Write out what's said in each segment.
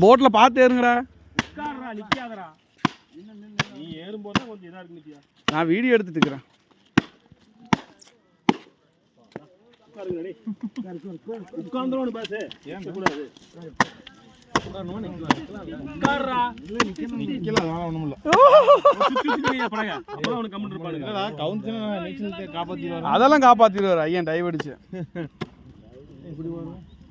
போட்டில் பார்த்து ஏறுங்கடா. உட்கார்றா நிக்காதடா. நீ ஏறும்போது தான் கொஞ்சம் இதா இருக்கு நித்தியா நான் வீடியோ எடுத்துட்டு இருக்கிறேன். உட்கார்ந்துரும் பாஸ் ஏன் கூடாது உட்கார்றா. நிக்கலாம் அதனால ஒண்ணும் இல்ல அதெல்லாம் காப்பாத்திடுவாரு ஐயன் டைவ் அடிச்சு.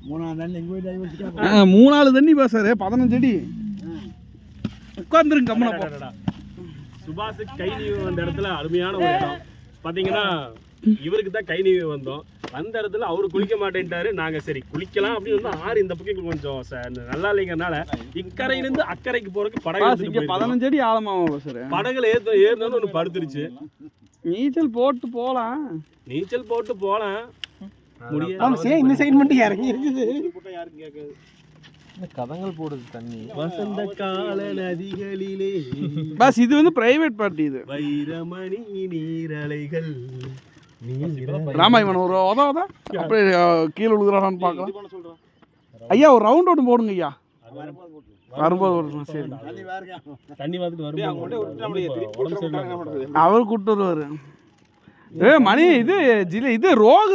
மூணாம் தண்ணி எங்க போய் டைவ் வச்சுட்டா ஆ, மூணாலு தண்ணி பாசாரு பதினஞ்சு அடி. உட்காந்துருங்க கம்மனா. சுபாஷுக்கு கை நீவி வந்த இடத்துல அருமையான ஒரு இடம். பாத்தீங்கன்னா இவருக்கு தான் கை நீவி வந்தோம். அந்த இடத்துல அவரு குளிக்க மாட்டேன்ட்டாரு. நாங்க சரி குளிக்கலாம் அப்படின்னு வந்து ஆறு இந்த பக்கம் கொஞ்சம் நல்லா இல்லைங்கிறனால இக்கரையிலிருந்து அக்கறைக்கு போறதுக்கு படகு. பதினஞ்சு அடி ஆழமாவா பாசாரு படகுல ஏத்த ஏறினது ஒண்ணு படுத்துருச்சு. நீச்சல் போட்டு போலாம். நீச்சல் போட்டு போலாம். முடியாது. இந்த சைடு மட்டும் இறங்கி இருக்குது. கதங்கள் போடுது தண்ணி. வசந்த கால நதிகளிலே. பாஸ் இது வந்து பிரைவேட் பார்ட்டி இது. வைரமணி நீரலைகள். ராமா இவன் ஒரு உத உத அப்படியே கீழே விழுகிறான்னு பார்க்கலாம். ஐயா ஒரு ரவுண்ட் ஒன்று போடுங்க ஐயா. வரும்போது ஒரு சரி. தண்ணி அவர் கூப்பிட்டு வருவாரு. ஏ மணி இது ஜில இது ரோகு